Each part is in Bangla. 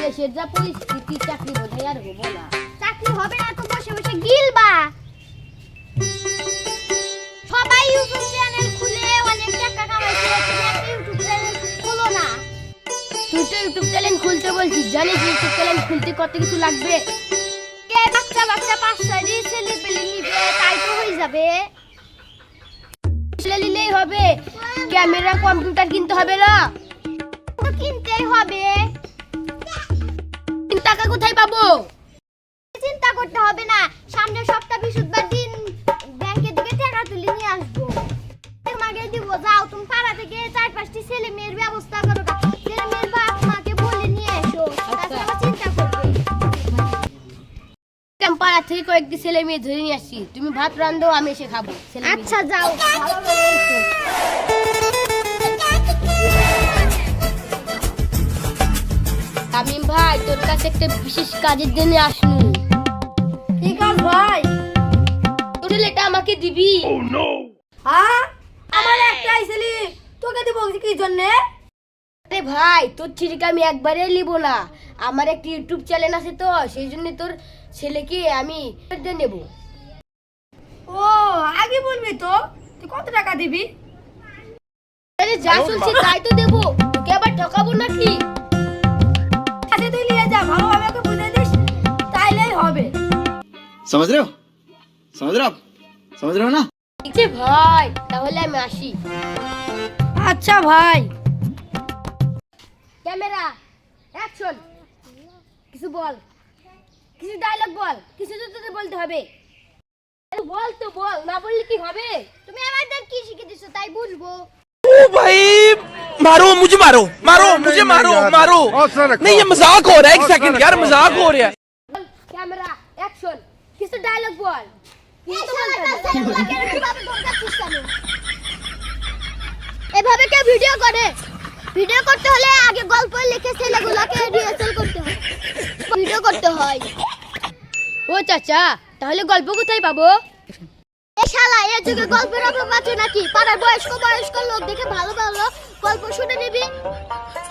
দেশের যা পরিস্থিতি চাকরি বোধহয় আর হব না। চাকরি হবে না তো বসে বসে গিলবা। সবাই ইউটিউব চ্যানেল খুলে অনেক টাকা কামাইছে তুমি ইউটিউব চ্যানেল খোলো না। তুই তো ইউটিউব চ্যানেল খুলতে বলছিস জানিস ইউটিউব চ্যানেল খুলতে কত কিছু লাগবে? কে বাচ্চা বাচ্চা পাঁচ ছয় দিয়ে ছেলে পেলে নিবে তাই তো হয়ে যাবে। নিলেই হবে ক্যামেরা কম্পিউটার কিনতে হবে না? তো কিনতেই হবে। কোথায় পাবো? চিন্তা করতে হবে না। সামনের সপ্তাহ বৃহস্পতিবার দিন ব্যাংকের দিকে টাকা তুলে নিয়ে আসব। তোমাকে দিব যাও তুমি পাড়া থেকে চার পাঁচটি ছেলে মেয়ের ব্যবস্থা করো। ছেলে মেয়ের বাপ মাকে বলে নিয়ে এসো। তারপরে আবার চিন্তা করবে। পাড়া থেকে কয়েকটি ছেলে মেয়ে ধরে নিয়ে আসছি। তুমি ভাত রান্ধো আমি এসে খাব। আচ্ছা যাও একটা বিশেষ কাজের জন্য আসনু। কি কাজ ভাই। তোর এটা আমাকে দিবি। হ্যাঁ আমার একটা আইছিলি তোকে দিব কি জন্য? আরে ভাই তোর ছেলেকে আমি একবারে নিব না। আমার একটা ইউটিউব চ্যানেল আছে তো সেই জন্য তোর ছেলেকে আমি নেব। ও আগে বলবি তো তুই কত টাকা দিবি? আরে যা শুনছি তাই তো দেবো। समझ रहे हो समझ रहे हो आप समझ रहे हो ना ঠিক আছে ভাই তাহলে আমি আসি আচ্ছা ভাই ক্যামেরা অ্যাকশন কিছু বল কিছু ডায়লগ বল কিছু তো তোদের বলতে হবে আরে বল তো বল না বললে কি হবে তুমি আমাদের কি শিখে দিছো তাই বুঝবো ओ भाई मारो मुझे मारो मारो मुझे मारो मारो नहीं ये मजाक हो रहा है एक सेकंड यार मजाक हो रहा है বল ক্যামেরা অ্যাকশন কিছু ডায়লগ বল? এভাবে কে ভিডিও করে? ভিডিও করতে হলে আগে গল্প লিখে ছেলেগুলোকে রিহার্সাল করতে হয়। ভিডিও করতে হয়। ও চাচা তাহলে গল্প কোথায় পাবো? শালা এর যুগে গল্পের অভাব আছে নাকি? পাড়ার বয়স্ক বয়স্ক লোক দেখে ভালো ভালো গল্প শুনে নিবি।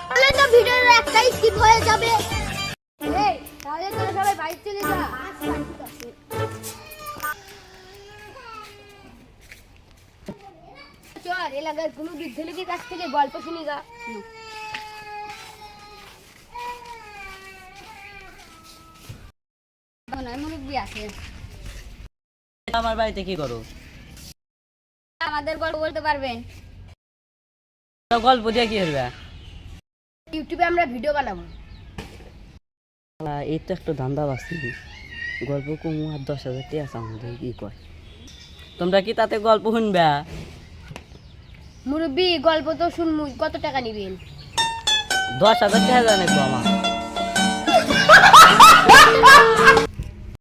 তাহলে তো ভিডিওর একটা স্কিপ হয়ে যাবে। তাহলে তোরা সবাই বাইক চলে যা। চল এলাকার কোনো বৃদ্ধ লোকের কাছ থেকে গল্প শুনি গা। আমার বাড়িতে কি করো? আমাদের গল্প বলতে পারবেন। গল্প দিয়ে কি করবে? ইউটিউবে আমরা ভিডিও বানাবো। তো একটা ধান্দা বাসি গল্প কমু আর দশ হাজার টাকা আছে আমাদের কি কয়? তোমরা কি তাতে গল্প শুনবে? মুরব্বী গল্প তো শুনমু কত টাকা নিবেন? দশ হাজার টাকা জানে তো আমার।